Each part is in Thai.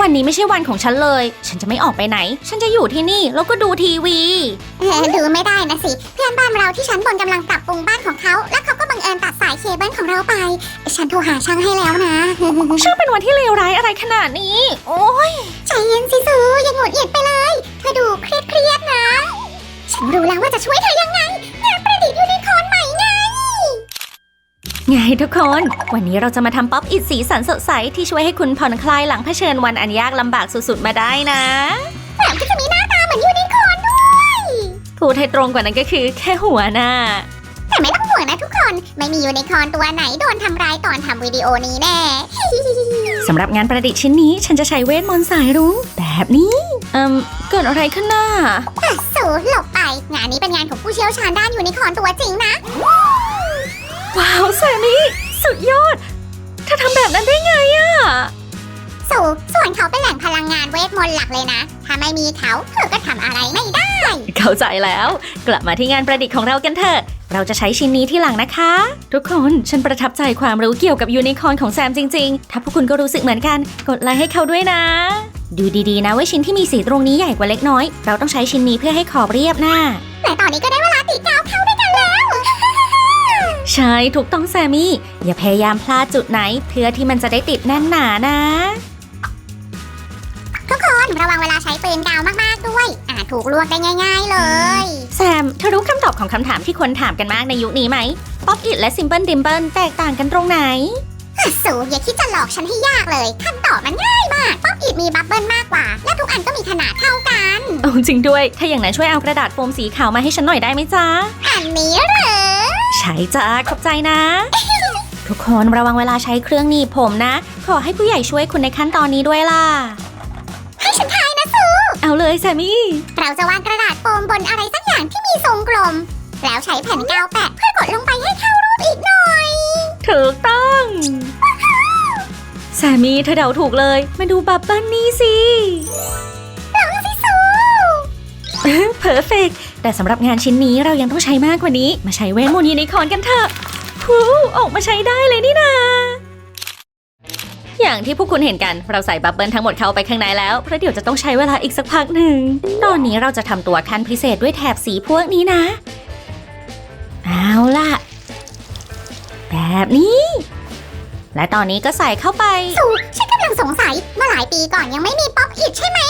วันนี้ไม่ใช่วันของฉันเลย ฉันจะไม่ออกไปไหน ฉันจะอยู่ที่นี่แล้วก็ดูทีวี เออดูไม่ได้นะสิ เพื่อนบ้านเราที่ชั้นบนกำลังปรับปรุงบ้านของเขา แล้วเขาก็บังเอิญตัดสายเคเบิลของเราไป ฉันโทรหาช่างให้แล้วนะ ช่างเป็นวันที่เลวร้ายอะไรขนาดนี้ โอ้ยใจเย็นสิซูอย่างหงุดหงิดไปเลยเธอดูเครียดเครียดๆนะ ฉันรู้แล้วว่าจะช่วยเธอยังไงงานประ ไงทุกคน วันนี้เราจะมาทำป๊อปอิดสีสันสดใส ที่ช่วยให้คุณผ่อนคลายหลังเผชิญวันอันยากลำบากสุดๆมาได้นะแถมก็จะมีหน้าตาเหมือนยูนิคอร์นด้วยพูดให้ตรงกว่านั้นก็คือแค่หัวหน้า แต่ไม่ต้องห่วงนะทุกคนไม่มียูนิคอร์นตัวไหนโดนทำร้ายตอนทำวิดีโอนี้แน่สำหรับงานประดิษฐ์ชิ้นนี้ฉันจะใช้เวทมนต์สายรุ้งแบบนี้เอืมเกิดอะไรขึ้นน่ะสูหลบไป งานนี้เป็นงานของผู้เชี่ยวชาญด้านยูนิคอร์นตัวจริงนะ ว้าวแซมมี่สุดยอด เธอทำแบบนั้นได้ไงอะสูส่วนเขาเป็นแหล่งพลังงานเวทมนต์หลักเลยนะ ถ้าไม่มีเขาเธอก็ทำอะไรไม่ได้ เข้าใจแล้ว กลับมาที่งานประดิษฐ์ของเรากันเถอะ เราจะใช้ชิ้นนี้ที่หลังนะคะ ทุกคนฉันประทับใจความรู้เกี่ยวกับยูนิคอร์นของแซมจริง ๆ ถ้าพวกคุณก็รู้สึกเหมือนกัน กดไลค์ให้เขาด้วยนะ ดูดีๆนะว่าชิ้นที่มีสีตรงนี้ใหญ่กว่าเล็กน้อย เราต้องใช้ชิ้นนี้เพื่อให้ขอบเรียบหน้า แต่ตอนนี้ก็ได้เวลาติดกาวเข้าด้วยกันแล้ว ใช่ถูกต้องแซมมี่ อย่าพยายามพลาดจุดไหน เพื่อที่มันจะได้ติดแน่นหนานะ ทุกคนระวังเวลาใช้ปืนกาวมากๆด้วย อาจถูกลวกได้ง่าย ๆเลย แซมเธอรู้คำตอบของคำถามที่คนถามกันมากในยุคนี้ไหมป๊อปอิดและซิมเ l ิลดิมเ l ิลแตกต่างกันตรงไหนสูอย่าคิดจะหลอกฉันให้ยากเลยคำตอบมันง่ายมากป๊อปอิดมีบับเบิลมากกว่า และทุกอันก็มีขนาดเท่ากันเอาจริงด้วย ถ้าอย่างนั้นช่วยเอากระดาษโฟมสีขาวมาให้ฉันหน่อยได้ไหมจ๊ะอันนี้เหรอ ใช่จ้าขอบใจนะ ทุกคนระวังเวลาใช้เครื่องหนีบผมนะ ขอให้ผู้ใหญ่ช่วยคุณในขั้นตอนนี้ด้วยล่ะ ให้ฉันทายนะสูเอาเลยแซมมี่ เราจะวางกระดาษโฟมบนอะไรสักอย่างที่มีทรงกลม แล้วใช้แผ่นกาวแปะเพื่อกดลงไปให้เข้ารูปอีกหน่อย ถูกต้องแซมมี่เธอเดาถูกเลย มาดูบับเบิ้ลนี่สิเราสิสูเพอร์เฟก แต่สำหรับงานชิ้นนี้เรายังต้องใช้มากกว่านี้ มาใช้เวทมนต์ยูนิคอร์นกันเถอะหูออกมาใช้ได้เลยนี่นาอย่างที่พวกคุณเห็นกันเราใส่บับเบิลทั้งหมดเข้าไปข้างในแล้วเพราะเดี๋ยวจะต้องใช้เวลาอีกสักพักหนึ่ง ตอนนี้เราจะทำตัวขั้นพิเศษด้วยแถบสีพวกนี้นะ เอาล่ะ แบบนี้ และตอนนี้ก็ใส่เข้าไป สูฉันกำลังสงสัยเมื่อหลายปีก่อนยังไม่มีป๊อปอิดใช่ไหม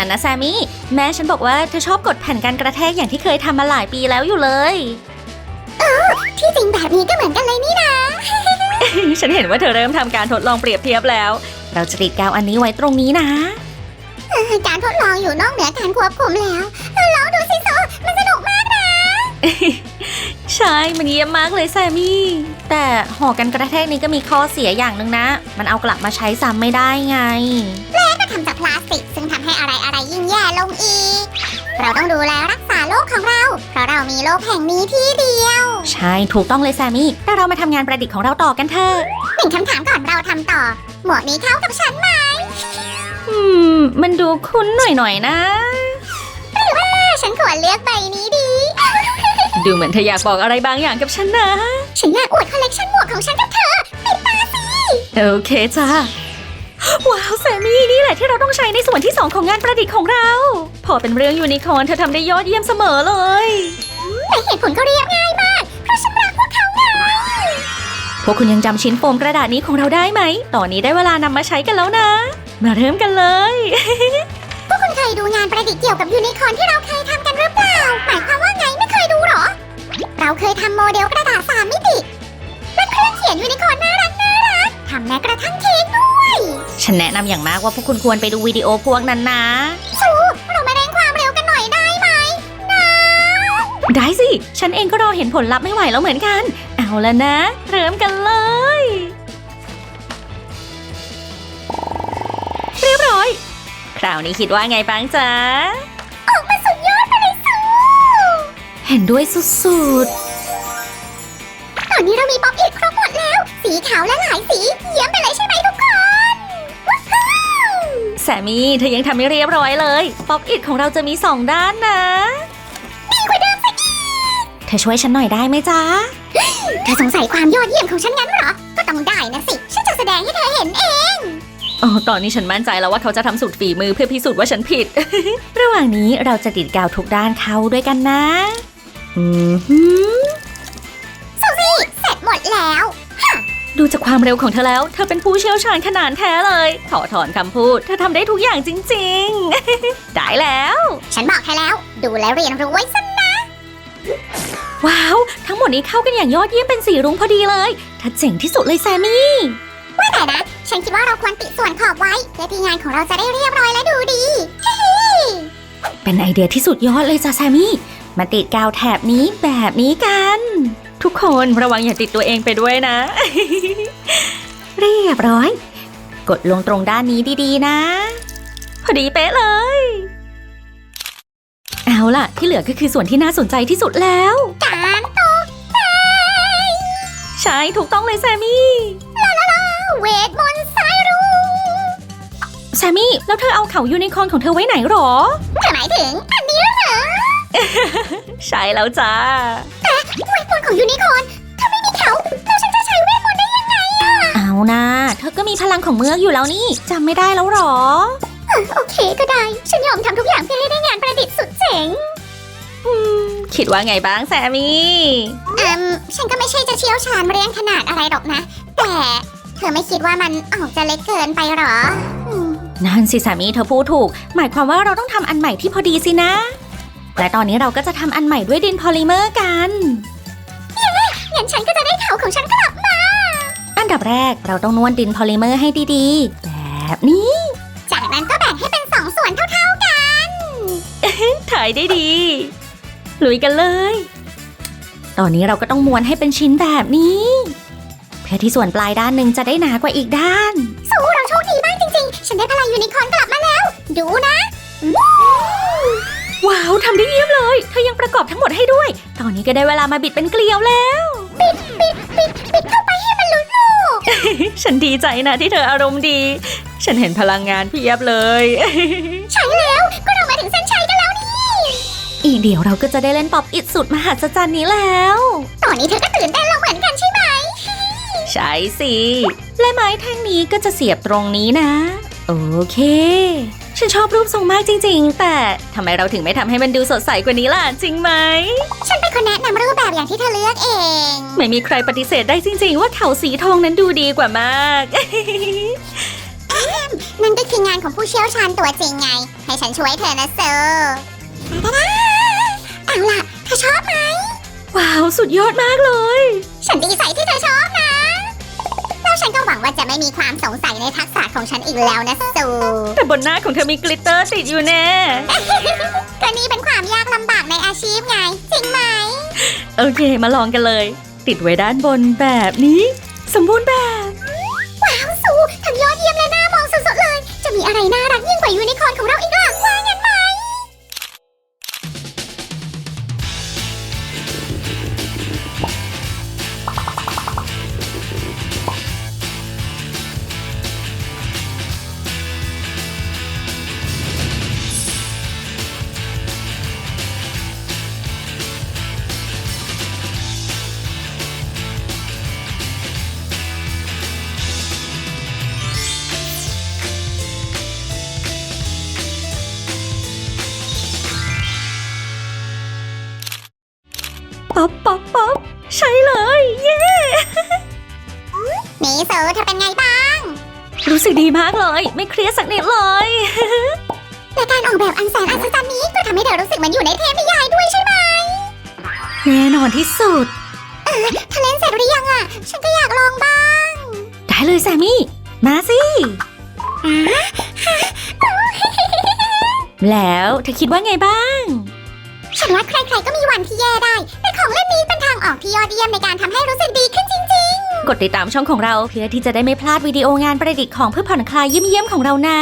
นั้นนะแซมมี่แม่ฉันบอกว่าเธอชอบกดแผ่นการกระแทกอย่างที่เคยทำมาหลายปีแล้วอยู่เลย ที่จริงแบบนี้ก็เหมือนกันเลยนี่นะ ฉันเห็นว่าเธอเริ่มทำการทดลองเปรียบเทียบแล้ว เราจะติดกาวอันนี้ไว้ตรงนี้นะการทดลองอยู่นอกเหนือการควบคุมแล้วลองดูสิโซมันสนุกมากนะใช่ มันเยี่ยมมากเลยแซมมี่ แต่ห่อกันกระแทกนี้ก็มีข้อเสียอย่างหนึ่งนะ มันเอากลับมาใช้ซ้ำไม่ได้ไง ก็ทำจากพลาสติกซึ่งทำให้อะไรอะไร ยิ่งแย่ลงอีก เราต้องดูแลรักษาโลกของเรา เพราะเรามีโลกแห่งนี้ที่เดียว ใช่ถูกต้องเลยแซมมี่แต่เรามาทำงานประดิษฐ์ของเราต่อกันเถอะหนึ่งคำถามก่อนเราทำต่อ หมวกนี้เข้ากับฉันไหมอืม มันดูคุ้นหน่อยๆนะฉันควรเลือกใบนี้ดี ดูเหมือนเธออยากบอกอะไรบางอย่างกับฉันนะ ฉันอยากอวดคอลเลกชันหมวกของฉันกับเธอปิดตาสิโอเคจ้า ว้าวแซมมี่นี่แหละที่เราต้องใช้ในส่วนที่ 2 ของงานประดิษฐ์ของเรา พอเป็นเรื่องยูนิคอร์นเธอทำได้ยอดเยี่ยมเสมอเลยแต่เหตุผลก็เรียบง่ายมาก เพราะฉันรักพวกเขาไงพวกคุณยังจำชิ้นโฟมกระดาษนี้ของเราได้ไหม ตอนนี้ได้เวลานำมาใช้กันแล้วนะ มาเริ่มกันเลย พวกคุณเคยดูงานประดิษฐ์เกี่ยวกับยูนิคอร์นที่เราเคยทำกันหรือเปล่า หมายความว่าไงไม่เคยดูเหรอ เราเคยทำโมเดลกระดาษสามมิติและเครื่องเขียนยูนิคอร์นน่ารักน่ารักทำแม้กระทั่งเค้กด้วย ฉันแนะนำอย่างมากว่าพวกคุณควรไปดูวิดีโอพวกนั้นนะ สูเรามาเร่งความเร็วกันหน่อยได้ไหมนะได้สิ ฉันเองก็รอเห็นผลลัพธ์ไม่ไหวแล้วเหมือนกัน เอาแล้วนะ เริ่มกันเลย เรียบร้อย คราวนี้คิดว่าไงบ้างจ๊ะ ออกมาสุดยอดไปเลยสู้ เห็นด้วยสุดตอนนี้เรามีป๊อปอิดครบหมดแล้ว สีขาวและหลายสี เยี่ยมไปเลยใช่ไหมทุกคนว้าวๆ แซมมี่เธอยังทำไม่เรียบร้อยเลย ป๊อปอิดของเราจะมีสองด้านนะดีกว่าเดิมสักอีกเธอช่วยฉันหน่อยได้ไหมจ๊ะ เธอสงสัยความยอดเยี่ยมของฉันงั้นเหรอ ก็ต้องได้นะสิ ฉันจะแสดงให้เธอเห็นเองอ๋อตอนนี้ฉันมั่นใจแล้วว่าเขาจะทำสุดฝีมือเพื่อพิสูจน์ว่าฉันผิด ระหว่างนี้เราจะติดกาวทุกด้านเข้าด้วยกันนะ อือหือซูซี่เสร็จหมดแล้ว ดูจากความเร็วของเธอแล้ว เธอเป็นผู้เชี่ยวชาญขนาดแท้เลย ขอถอนคำพูด เธอทำได้ทุกอย่างจริงๆ ได้แล้ว ฉันบอกเธอแล้ว ดูและเรียนรู้ไว้ซะว้าว ทั้งหมดนี้เข้ากันอย่างยอดเยี่ยมเป็นสีรุ้งพอดีเลยเธอเจ๋งที่สุดเลยแซมมี่ ว่าแต่นะ ฉันคิดว่าเราควรติดส่วนขอบไว้เพื่อที่งานของเราจะได้เรียบร้อยและดูดีฮิฮิเป็นไอเดียที่สุดยอดเลยจ้ะแซมมี่ มาติดกาวแถบนี้แบบนี้กัน ทุกคนระวังอย่าติดตัวเองไปด้วยนะ เรียบร้อย กดลงตรงด้านนี้ดีๆ นะ พอดีเป๊ะเลย เอาล่ะ ที่เหลือก็คือส่วนที่น่าสนใจที่สุดแล้วการตกใช่ถูกต้องเลยแซมมี่เวทมนต์สายรุ้งแซมมี่ แล้วเธอเอาเขายูนิคอร์นของเธอไว้ไหนหรอเธอหมายถึงอันนี้เหรอ ใช่แล้วจ้า เวทมนต์ของยูนิคอร์นถ้าไม่มีเขาแล้วฉันจะใช้เวทมนต์ได้ยังไงอะเอานะเธอก็มีพลังของเมือกอยู่แล้วนี่จำไม่ได้แล้วหรอโอเคก็ได้ ฉันยอมทำทุกอย่างเพื่อให้ได้งานประดิษฐ์สุดเจ๋งคิดว่าไงบ้างแซมมี่อืมฉันก็ไม่ใช่จะเชี่ยวชาญเรื่องขนาดอะไรหรอกนะ แต่เธอไม่คิดว่ามันออกจะเล็กเกินไปหรออืมนั่นสิสามีเธอพูดถูก หมายความว่าเราต้องทำอันใหม่ที่พอดีสินะ และตอนนี้เราก็จะทำอันใหม่ด้วยดินพอลิเมอร์กันงั้นฉันก็จะได้เขาของฉันกลับมา อันดับแรกเราต้องนวดดินพอลิเมอร์ให้ดีๆ แบบนี้ จากนั้นก็แบ่งให้เป็นสองส่วนเท่าๆกันถ่ายได้ดี ลุยกันเลย ตอนนี้เราก็ต้องม้วนให้เป็นชิ้นแบบนี้ เพื่อที่ส่วนปลายด้านหนึ่งจะได้หนากว่าอีกด้านสู้เราโชคดีมากจริงๆ ฉันได้พลังยูนิคอร์นกลับมาแล้ว ดูนะ ว้าวทำได้เยี่ยมเลย เธอยังประกอบทั้งหมดให้ด้วย ตอนนี้ก็ได้เวลามาบิดเป็นเกลียวแล้วปิดปิดเข้าไปให้มันหลุดลูกฉันดีใจนะที่เธออารมณ์ดี ฉันเห็นพลังงานเพียบเลย ใช่แล้วก็เรามาถึงเส้นชัยกันแล้วนี่ อีกเดี๋ยวเราก็จะได้เล่นป๊อปอิดสุดมหัศจรรย์นี้แล้ว ตอนนี้เธอก็ตื่นเต้นแล้วเหมือนกันใช่ไหม ใช่สิ และไม้แท่งนี้ก็จะเสียบตรงนี้นะ โอเค ฉันชอบรูปทรงมากจริง ๆ แต่ทำไมเราถึงไม่ทำให้มันดูสดใสกว่านี้ล่ะ จริงไหม ฉันเป็นคนแนะนำรูปแบบอย่างที่เธอเลือกเอง ไม่มีใครปฏิเสธได้จริง ๆ ว่าเขาสีทองนั้นดูดีกว่ามาก นั่นก็คืองานของผู้เชี่ยวชาญตัวจริงไง ให้ฉันช่วยเธอนะเซอร์เอาล่ะเธอชอบไหม ว้าว สุดยอดมากเลย ฉันดีใจ ม่มีความสงสัยในทักษะของฉันอีกแล้วนะสูแต่บนหน้าของเธอมีกลิตเตอร์ติดอยู่แน่ ก็นี่เป็นความยากลำบากในอาชีพไง จริงไหม โอเค มาลองกันเลย ติดไว้ด้านบนแบบนี้ สมบูรณ์แบบ นี่เซอร์เธอเป็นไงบ้าง รู้สึกดีมากเลย ไม่เครียดสักนิดเลยแต่การออกแบบอันแสนอัศจรรย์นี้ก็ทำให้เธอรู้สึกเหมือนอยู่ในเทพนิยายด้วยใช่ไหมแน่นอนที่สุด เออเธอเล่นเสร็จหรือยังอะฉันก็อยากลองบ้าง ได้เลยแซมมี่ มาสิ แล้วเธอคิดว่าไงบ้าง ฉันว่าใครๆก็มีวันที่แย่ได้องที่ยอดเยี่ยมในการทำให้รู้สึกดีขึ้นจริง กดติดตามช่องของเราเพื่อที่จะได้ไม่พลาดวิดีโองานประดิษฐ์ของเพื่อผ่อนคลายเยี่ยมๆของเรานะ